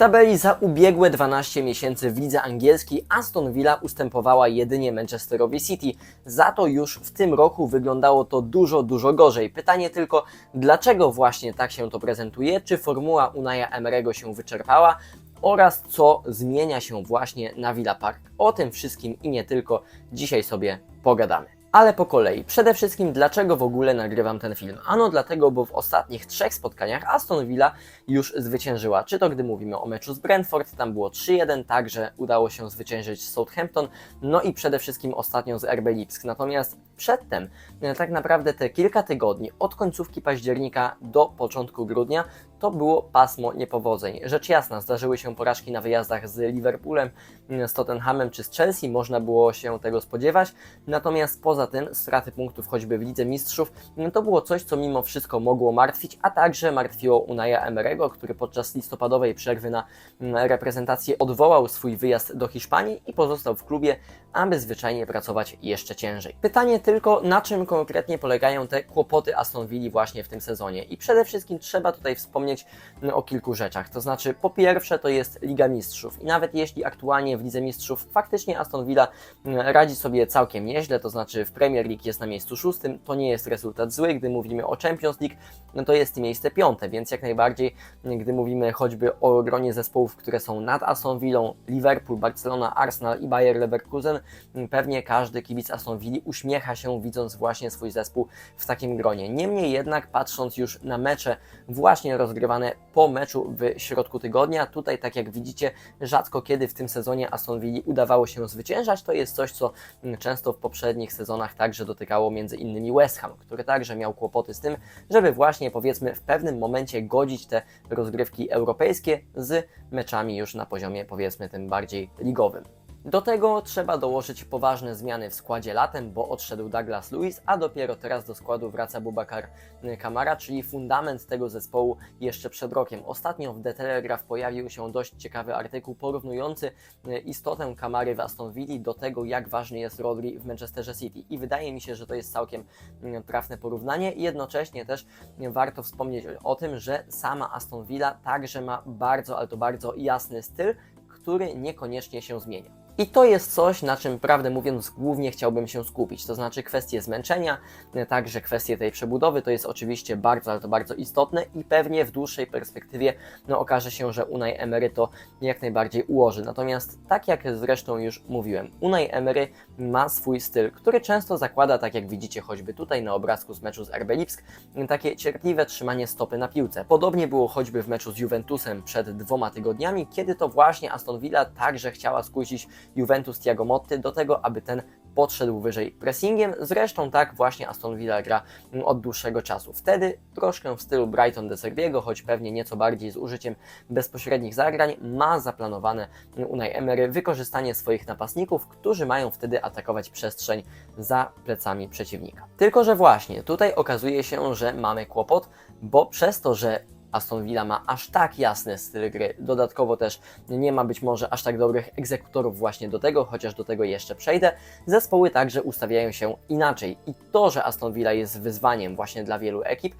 tabeli za ubiegłe 12 miesięcy w lidze angielskiej Aston Villa ustępowała jedynie Manchesterowi City. Za to już w tym roku wyglądało to dużo, dużo gorzej. Pytanie tylko, dlaczego właśnie tak się to prezentuje? Czy formuła Unaya Emerego się wyczerpała? Oraz co zmienia się właśnie na Villa Park. O tym wszystkim i nie tylko dzisiaj sobie pogadamy. Ale po kolei. Przede wszystkim, dlaczego w ogóle nagrywam ten film? Ano dlatego, bo w ostatnich trzech spotkaniach Aston Villa już zwyciężyła. Czy to gdy mówimy o meczu z Brentford, tam było 3-1, także udało się zwyciężyć Southampton, no i przede wszystkim ostatnio z RB Lipsk. Natomiast przedtem, e, tak naprawdę te kilka tygodni, od końcówki października do początku grudnia, to było pasmo niepowodzeń. Rzecz jasna, zdarzyły się porażki na wyjazdach z Liverpoolem, mm, z Tottenhamem czy z Chelsea, można było się tego spodziewać, natomiast poza tym straty punktów choćby w Lidze Mistrzów, mm, to było coś, co mimo wszystko mogło martwić, a także martwiło Unaya Emerego, który podczas listopadowej przerwy na mm, reprezentację odwołał swój wyjazd do Hiszpanii i pozostał w klubie, aby zwyczajnie pracować jeszcze ciężej. Pytanie tylko, na czym konkretnie polegają te kłopoty Aston Villa właśnie w tym sezonie. I przede wszystkim trzeba tutaj wspomnieć mm, o kilku rzeczach. To znaczy, po pierwsze to jest Liga Mistrzów. I nawet jeśli aktualnie w Lidze Mistrzów faktycznie Aston Villa mm, radzi sobie całkiem nieźle, to znaczy w Premier League jest na miejscu szóstym, to nie jest rezultat zły. Gdy mówimy o Champions League, no to jest miejsce piąte, więc jak najbardziej, gdy mówimy choćby o gronie zespołów, które są nad Aston Villą, Liverpool, Barcelona, Arsenal i Bayer Leverkusen, mm, pewnie każdy kibic Aston Villa uśmiecha się widząc właśnie swój zespół w takim gronie. Niemniej jednak patrząc już na mecze właśnie rozgrywane po meczu w środku tygodnia, tutaj tak jak widzicie rzadko kiedy w tym sezonie Aston Villa udawało się zwyciężać, to jest coś co mm, często w poprzednich sezonach także dotykało między innymi West Ham, który także miał kłopoty z tym, żeby właśnie powiedzmy w pewnym momencie godzić te rozgrywki europejskie z meczami już na poziomie powiedzmy tym bardziej ligowym. Do tego trzeba dołożyć poważne zmiany w składzie latem, bo odszedł Douglas Lewis, a dopiero teraz do składu wraca Bubakar Kamara, czyli fundament tego zespołu jeszcze przed rokiem. Ostatnio w The Telegraph pojawił się dość ciekawy artykuł porównujący e, istotę Kamary w Aston Villa do tego, jak ważny jest Rodri w Manchesterze City. I wydaje mi się, że to jest całkiem mm, trafne porównanie jednocześnie też warto wspomnieć o tym, że sama Aston Villa także ma bardzo, ale to bardzo jasny styl, który niekoniecznie się zmienia. I to jest coś, na czym prawdę mówiąc głównie chciałbym się skupić, to znaczy kwestie zmęczenia, także kwestie tej przebudowy, to jest oczywiście bardzo, ale to bardzo istotne i pewnie w dłuższej perspektywie no, okaże się, że Unai Emery to jak najbardziej ułoży. Natomiast tak jak zresztą już mówiłem, Unai Emery ma swój styl, który często zakłada, tak jak widzicie choćby tutaj na obrazku z meczu z RB Lipsk, takie cierpliwe trzymanie stopy na piłce. Podobnie było choćby w meczu z Juventusem przed dwoma tygodniami, kiedy to właśnie Aston Villa także chciała skusić Juventus Thiago Motti do tego, aby ten podszedł wyżej pressingiem. Zresztą tak właśnie Aston Villa gra od dłuższego czasu. Wtedy troszkę w stylu Brighton de Serbiego, choć pewnie nieco bardziej z użyciem bezpośrednich zagrań, ma zaplanowane Unai Emery wykorzystanie swoich napastników, którzy mają wtedy atakować przestrzeń za plecami przeciwnika. Tylko, że właśnie tutaj okazuje się, że mamy kłopot, bo przez to, że Aston Villa ma aż tak jasny styl gry. Dodatkowo też nie ma być może aż tak dobrych egzekutorów właśnie do tego, chociaż do tego jeszcze przejdę. Zespoły także ustawiają się inaczej i to, że Aston Villa jest wyzwaniem właśnie dla wielu ekip,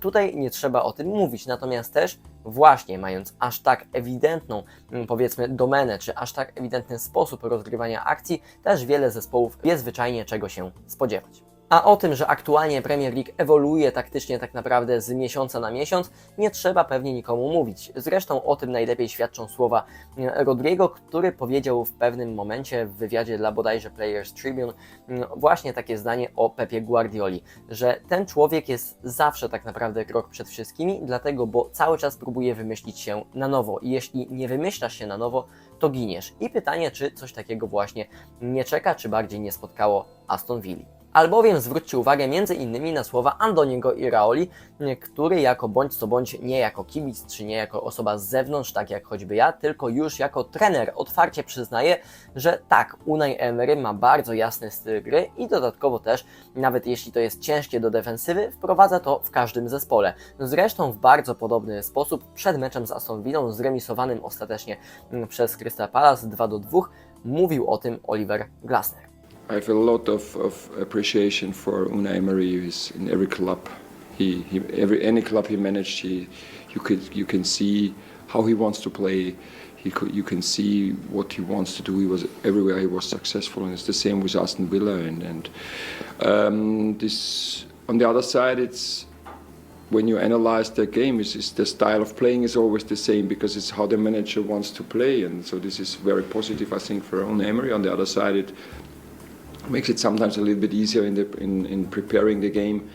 tutaj nie trzeba o tym mówić. Natomiast też właśnie mając aż tak ewidentną powiedzmy domenę, czy aż tak ewidentny sposób rozgrywania akcji, też wiele zespołów wie zwyczajnie czego się spodziewać. A o tym, że aktualnie Premier League ewoluuje taktycznie tak naprawdę z miesiąca na miesiąc, nie trzeba pewnie nikomu mówić. Zresztą o tym najlepiej świadczą słowa e, Rodrigo, który powiedział w pewnym momencie w wywiadzie dla bodajże Players Tribune mm, właśnie takie zdanie o Pepie Guardioli, że ten człowiek jest zawsze tak naprawdę krok przed wszystkimi, dlatego bo cały czas próbuje wymyślić się na nowo i jeśli nie wymyślasz się na nowo, to giniesz. I pytanie, czy coś takiego właśnie nie czeka, czy bardziej nie spotkało Aston Villa. Albowiem zwróćcie uwagę innymi na słowa Andoniego Iraoli, który jako bądź co bądź nie jako kibic, czy nie jako osoba z zewnątrz, tak jak choćby ja, tylko już jako trener otwarcie przyznaje, że tak, Unai Emery ma bardzo jasny styl gry i dodatkowo też, nawet jeśli to jest ciężkie do defensywy, wprowadza to w każdym zespole. Zresztą w bardzo podobny sposób przed meczem z Aston Villą, zremisowanym ostatecznie przez Crystal Palace 2 do 2, mówił o tym Oliver Glasner. I have a lot of, of appreciation for Unai Emery. He's in every club. He, he every any club he managed, he you could you can see how he wants to play. He could, you can see what he wants to do. He was everywhere. He was successful, and it's the same with Aston Villa. And and um, this on the other side, it's when you analyze their game, is, is the style of playing is always the same because it's how the manager wants to play, and so this is very positive, I think, for Owen Emery. On the other side, it makes it sometimes a little bit easier in the in, in preparing the game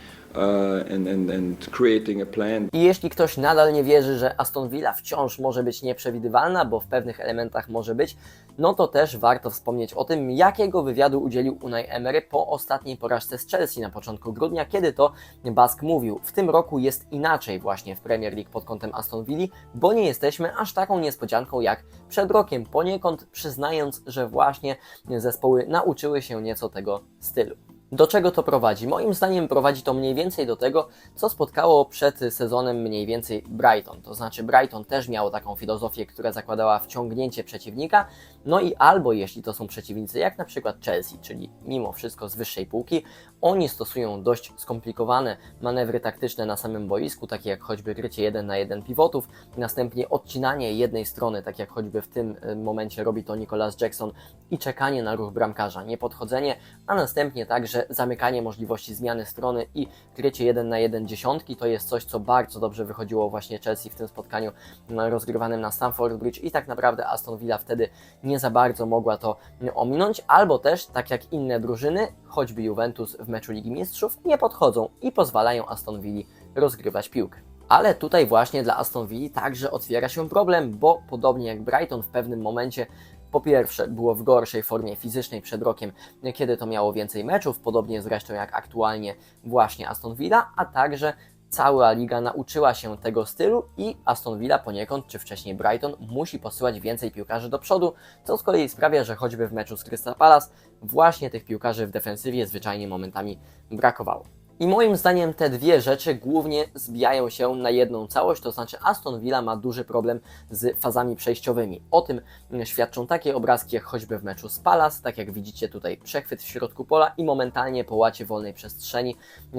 plan. I jeśli ktoś nadal nie wierzy, że Aston Villa wciąż może być nieprzewidywalna, bo w pewnych elementach może być, no to też warto wspomnieć o tym, jakiego wywiadu udzielił Unai Emery po ostatniej porażce z Chelsea na początku grudnia, kiedy to Bask mówił, w tym roku jest inaczej właśnie w Premier League pod kątem Aston Villa, bo nie jesteśmy aż taką niespodzianką jak przed rokiem, poniekąd przyznając, że właśnie zespoły nauczyły się nieco tego stylu. Do czego to prowadzi? Moim zdaniem prowadzi to mniej więcej do tego, co spotkało przed sezonem mniej więcej Brighton. To znaczy, Brighton też miało taką filozofię, która zakładała wciągnięcie przeciwnika. No i albo jeśli to są przeciwnicy, jak na przykład Chelsea, czyli mimo wszystko z wyższej półki, oni stosują dość skomplikowane manewry taktyczne na samym boisku, takie jak choćby grycie 1 na 1 pivotów, następnie odcinanie jednej strony, tak jak choćby w tym y, momencie robi to Nicolas Jackson i czekanie na ruch bramkarza, nie podchodzenie, a następnie także zamykanie możliwości zmiany strony i grycie 1 na 1 dziesiątki. To jest coś, co bardzo dobrze wychodziło właśnie Chelsea w tym spotkaniu mm, rozgrywanym na Stamford Bridge i tak naprawdę Aston Villa wtedy nie za bardzo mogła to ominąć, albo też, tak jak inne drużyny, choćby Juventus w meczu Ligi Mistrzów, nie podchodzą i pozwalają Aston Villa rozgrywać piłkę. Ale tutaj właśnie dla Aston Villa także otwiera się problem, bo podobnie jak Brighton w pewnym momencie po pierwsze, było w gorszej formie fizycznej przed rokiem, kiedy to miało więcej meczów, podobnie zresztą jak aktualnie właśnie Aston Villa, a także cała liga nauczyła się tego stylu i Aston Villa poniekąd, czy wcześniej Brighton, musi posyłać więcej piłkarzy do przodu, co z kolei sprawia, że choćby w meczu z Crystal Palace właśnie tych piłkarzy w defensywie zwyczajnie momentami brakowało. I moim zdaniem te dwie rzeczy głównie zbijają się na jedną całość, to znaczy Aston Villa ma duży problem z fazami przejściowymi. O tym świadczą takie obrazki jak choćby w meczu z Palace, tak jak widzicie tutaj przechwyt w środku pola i momentalnie połacie wolnej przestrzeni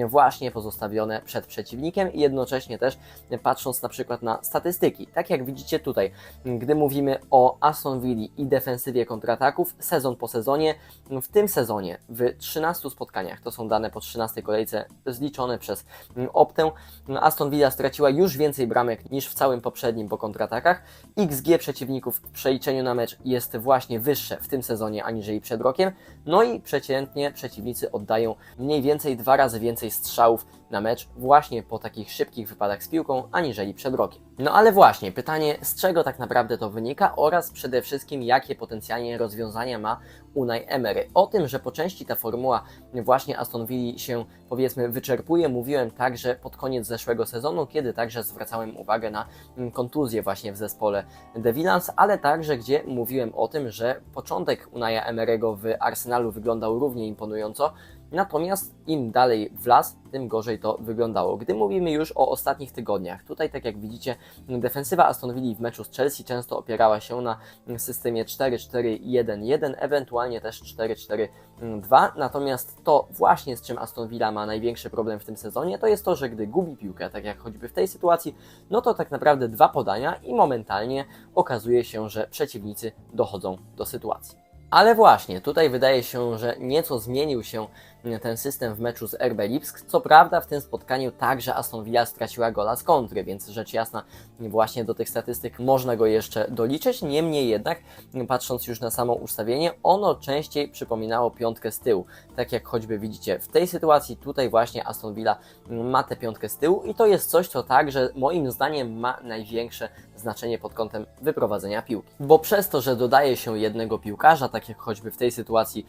właśnie pozostawione przed przeciwnikiem i jednocześnie też patrząc na przykład na statystyki. Tak jak widzicie tutaj, gdy mówimy o Aston Villa i defensywie kontrataków sezon po sezonie, w tym sezonie w 13 spotkaniach, to są dane po 13 kolejce zliczone przez mm, Optę. Aston Villa straciła już więcej bramek niż w całym poprzednim po kontratakach. XG przeciwników w przeliczeniu na mecz jest właśnie wyższe w tym sezonie aniżeli przed rokiem. No i przeciętnie przeciwnicy oddają mniej więcej dwa razy więcej strzałów na mecz właśnie po takich szybkich wypadach z piłką aniżeli przed rokiem. No ale właśnie, pytanie z czego tak naprawdę to wynika oraz przede wszystkim jakie potencjalnie rozwiązania ma Unai Emery. O tym, że po części ta formuła właśnie Aston Villa się powiedzmy wyczerpuje, mówiłem także pod koniec zeszłego sezonu, kiedy także zwracałem uwagę na mm, kontuzję właśnie w zespole The Villans, ale także gdzie mówiłem o tym, że początek Unaja Emery'ego w Arsenalu wyglądał równie imponująco, Natomiast im dalej w las, tym gorzej to wyglądało. Gdy mówimy już o ostatnich tygodniach, tutaj tak jak widzicie, defensywa Aston Villa w meczu z Chelsea często opierała się na systemie 4-4-1-1, ewentualnie też 4-4-2. Natomiast to właśnie z czym Aston Villa ma największy problem w tym sezonie, to jest to, że gdy gubi piłkę, tak jak choćby w tej sytuacji, no to tak naprawdę dwa podania i momentalnie okazuje się, że przeciwnicy dochodzą do sytuacji. Ale właśnie, tutaj wydaje się, że nieco zmienił się ten system w meczu z RB Lipsk. Co prawda w tym spotkaniu także Aston Villa straciła gola z kontry, więc rzecz jasna właśnie do tych statystyk można go jeszcze doliczyć. Niemniej jednak, patrząc już na samo ustawienie, ono częściej przypominało piątkę z tyłu. Tak jak choćby widzicie w tej sytuacji, tutaj właśnie Aston Villa ma tę piątkę z tyłu i to jest coś, co także moim zdaniem ma największe znaczenie pod kątem wyprowadzenia piłki. Bo przez to, że dodaje się jednego piłkarza, tak jak choćby w tej sytuacji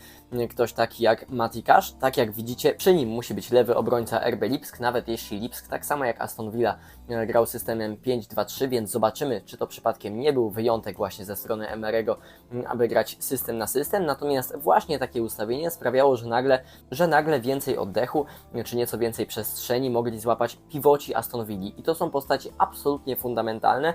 ktoś taki jak Mati Cash, tak jak widzicie, przy nim musi być lewy obrońca RB Lipsk, nawet jeśli Lipsk, tak samo jak Aston Villa, grał systemem 5-2-3, więc zobaczymy, czy to przypadkiem nie był wyjątek właśnie ze strony Emerego, aby grać system na system. Natomiast właśnie takie ustawienie sprawiało, że nagle, że nagle więcej oddechu, czy nieco więcej przestrzeni mogli złapać pivoci Aston Villa. I to są postaci absolutnie fundamentalne,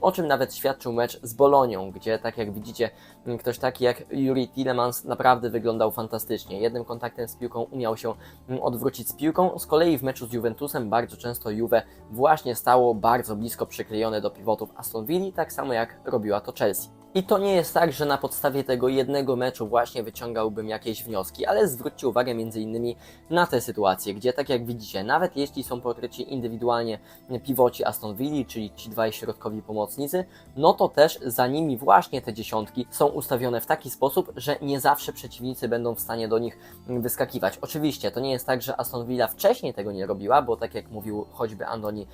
o czym nawet świadczył mecz z Bolonią, gdzie tak jak widzicie, ktoś taki jak Yuri Tillemans naprawdę wyglądał fantastycznie. Jednym kontaktem z piłką umiał się odwrócić z piłką. Z kolei w meczu z Juventusem bardzo często Juve właśnie stało bardzo blisko przyklejone do pivotów Aston Villa, tak samo jak robiła to Chelsea. I to nie jest tak, że na podstawie tego jednego meczu właśnie wyciągałbym jakieś wnioski, ale zwróćcie uwagę innymi na te sytuacje, gdzie tak jak widzicie, nawet jeśli są pokryci indywidualnie pivoci Aston Villa, czyli ci dwaj środkowi pomocnicy, no to też za nimi właśnie te dziesiątki są ustawione w taki sposób, że nie zawsze przeciwnicy będą w stanie do nich wyskakiwać. Oczywiście to nie jest tak, że Aston Villa wcześniej tego nie robiła, bo tak jak mówił choćby Andoni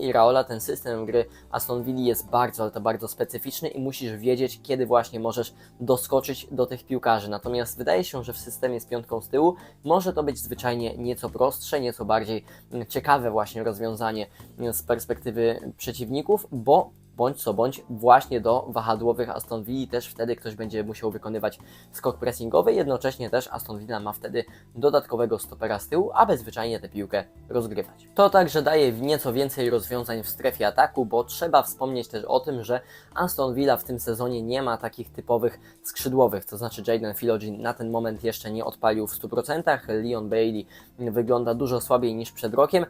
Iraola, ten system gry Aston Villa jest bardzo, ale to bardzo specyficzny i musisz wiedzieć, kiedy właśnie możesz doskoczyć do tych piłkarzy. Natomiast wydaje się, że w systemie z piątką z tyłu może to być zwyczajnie nieco prostsze, nieco bardziej ciekawe właśnie rozwiązanie z perspektywy przeciwników, bo bądź co bądź właśnie do wahadłowych Aston Villa. Też wtedy ktoś będzie musiał wykonywać skok pressingowy, jednocześnie też Aston Villa ma wtedy dodatkowego stopera z tyłu, aby zwyczajnie tę piłkę rozgrywać. To także daje nieco więcej rozwiązań w strefie ataku, bo trzeba wspomnieć też o tym, że Aston Villa w tym sezonie nie ma takich typowych skrzydłowych, to znaczy Jaden Philogene na ten moment jeszcze nie odpalił w 100%, Leon Bailey wygląda dużo słabiej niż przed rokiem,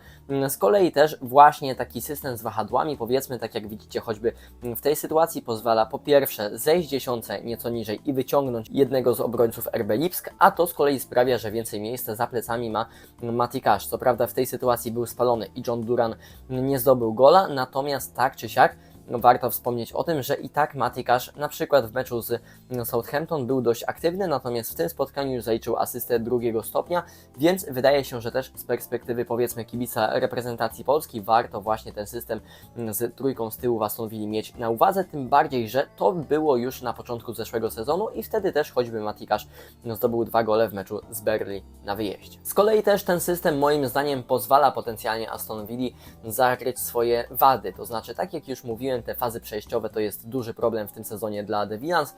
z kolei też właśnie taki system z wahadłami, powiedzmy tak jak widzicie choćby w tej sytuacji pozwala po pierwsze zejść dziesiące nieco niżej i wyciągnąć jednego z obrońców RB Lipsk, a to z kolei sprawia, że więcej miejsca za plecami ma Mati Cash. Co prawda w tej sytuacji był spalony i John Duran nie zdobył gola, natomiast tak czy siak warto wspomnieć o tym, że i tak Matikasz na przykład w meczu z Southampton był dość aktywny, natomiast w tym spotkaniu już zaliczył asystę drugiego stopnia, więc wydaje się, że też z perspektywy powiedzmy kibica reprezentacji Polski warto właśnie ten system z trójką z tyłu Aston Villa mieć na uwadze, tym bardziej, że to było już na początku zeszłego sezonu i wtedy też choćby Matikasz zdobył dwa gole w meczu z Berli na wyjeździe. Z kolei też ten system moim zdaniem pozwala potencjalnie Aston Villa zakryć swoje wady, to znaczy tak jak już mówiłem, te fazy przejściowe to jest duży problem w tym sezonie dla The Villans.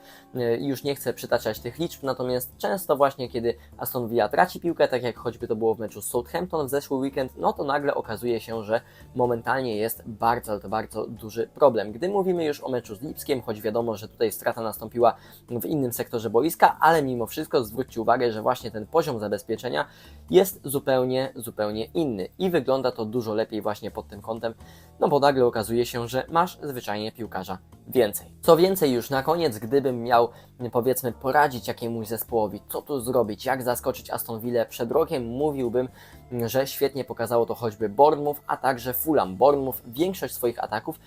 I Już nie chcę przytaczać tych liczb, natomiast często właśnie kiedy Aston Villa traci piłkę, tak jak choćby to było w meczu z Southampton w zeszły weekend, no to nagle okazuje się, że momentalnie jest bardzo, ale to bardzo duży problem. Gdy mówimy już o meczu z Lipskiem, choć wiadomo, że tutaj strata nastąpiła w innym sektorze boiska, ale mimo wszystko zwróćcie uwagę, że właśnie ten poziom zabezpieczenia jest zupełnie, zupełnie inny i wygląda to dużo lepiej właśnie pod tym kątem, no bo nagle okazuje się, że masz zwyczajnie piłkarza więcej. Co więcej, już na koniec, gdybym miał powiedzmy poradzić jakiemuś zespołowi, co tu zrobić, jak zaskoczyć Aston Villa przed rokiem, mówiłbym, że świetnie pokazało to choćby Bournemouth, a także Fulham. Bournemouth większość swoich ataków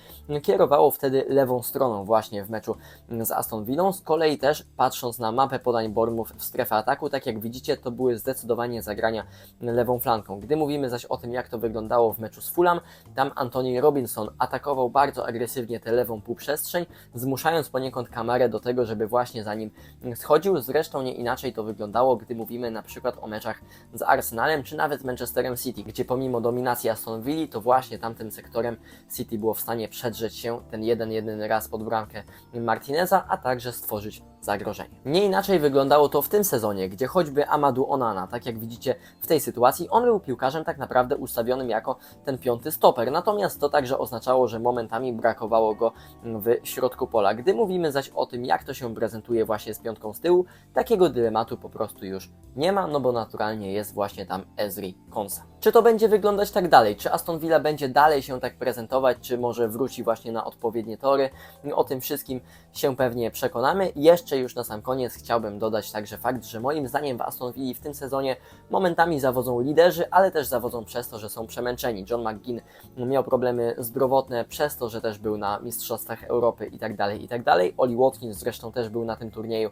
kierowało wtedy lewą stroną właśnie w meczu z Aston Villą. Z kolei też patrząc na mapę podań Bournemouth w strefę ataku, tak jak widzicie, to były zdecydowanie zagrania lewą flanką. Gdy mówimy zaś o tym, jak to wyglądało w meczu z Fulham, tam Anthony Robinson atakował bardzo agresywnie tę lewą półprzestrzeń, zmuszając poniekąd kamerę do tego, żeby właśnie za nim schodził. Zresztą nie inaczej to wyglądało, gdy mówimy na przykład o meczach z Arsenalem, czy nawet z Manchesterem City, gdzie pomimo dominacji Aston Villa, to właśnie tamtym sektorem City było w stanie przedrzeć się ten jeden, jedyny raz pod bramkę Martineza, a także stworzyć zagrożenie. Nie inaczej wyglądało to w tym sezonie, gdzie choćby Amadou Onana, tak jak widzicie w tej sytuacji, on był piłkarzem tak naprawdę ustawionym jako ten piąty stoper, natomiast to także oznaczało, że momentami brakowało go w środku pola. Gdy mówimy zaś o tym, jak to się prezentuje właśnie z piątką z tyłu, takiego dylematu po prostu już nie ma, no bo naturalnie jest właśnie tam Ezri Konsa. Czy to będzie wyglądać tak dalej? Czy Aston Villa będzie dalej się tak prezentować, czy może wróci właśnie na odpowiednie tory? O tym wszystkim się pewnie przekonamy. Jeszcze już na sam koniec chciałbym dodać także fakt, że moim zdaniem w Aston Villa w tym sezonie momentami zawodzą liderzy, ale też zawodzą przez to, że są przemęczeni. John McGinn miał problemy zdrowotne przez to, że też był na Mistrzostwach Europy i tak dalej, i tak. Oli Watkins zresztą też był na tym turnieju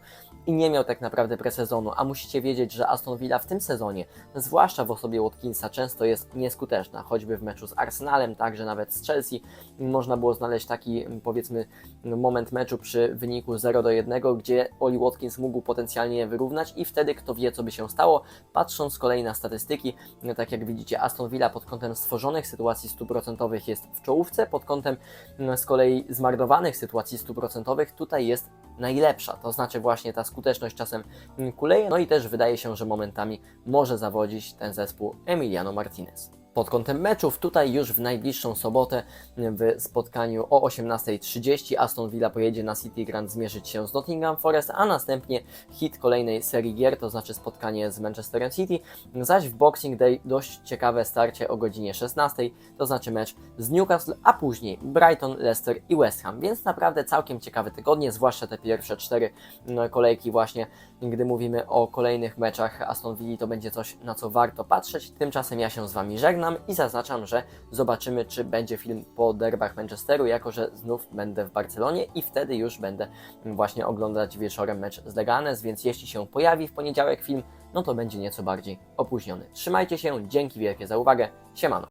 i nie miał tak naprawdę presezonu, a musicie wiedzieć, że Aston Villa w tym sezonie, zwłaszcza w osobie Watkinsa, często jest nieskuteczna, choćby w meczu z Arsenalem, także nawet z Chelsea można było znaleźć taki powiedzmy moment meczu przy wyniku 0 do 1, gdzie Oli Watkins mógł potencjalnie wyrównać i wtedy kto wie co by się stało, patrząc z kolei na statystyki, tak jak widzicie Aston Villa pod kątem stworzonych sytuacji stuprocentowych jest w czołówce, pod kątem z kolei zmarnowanych sytuacji stuprocentowych tutaj jest najlepsza, to znaczy właśnie ta skuteczność czasem kuleje, no i też wydaje się, że momentami może zawodzić ten zespół Emiliano Martinez. Pod kątem meczów, tutaj już w najbliższą sobotę w spotkaniu o 18.30 Aston Villa pojedzie na City Grand zmierzyć się z Nottingham Forest, a następnie hit kolejnej serii gier, to znaczy spotkanie z Manchesterem City, zaś w Boxing Day dość ciekawe starcie o godzinie 16, to znaczy mecz z Newcastle, a później Brighton, Leicester i West Ham, więc naprawdę całkiem ciekawe tygodnie, zwłaszcza te pierwsze cztery no, kolejki właśnie, gdy mówimy o kolejnych meczach Aston Villa, to będzie coś, na co warto patrzeć. Tymczasem ja się z Wami żegnam i zaznaczam, że zobaczymy, czy będzie film po derbach Manchesteru, jako że znów będę w Barcelonie i wtedy już będę właśnie oglądać wieczorem mecz z Leganes, więc jeśli się pojawi w poniedziałek film, no to będzie nieco bardziej opóźniony. Trzymajcie się, dzięki wielkie za uwagę, siemano.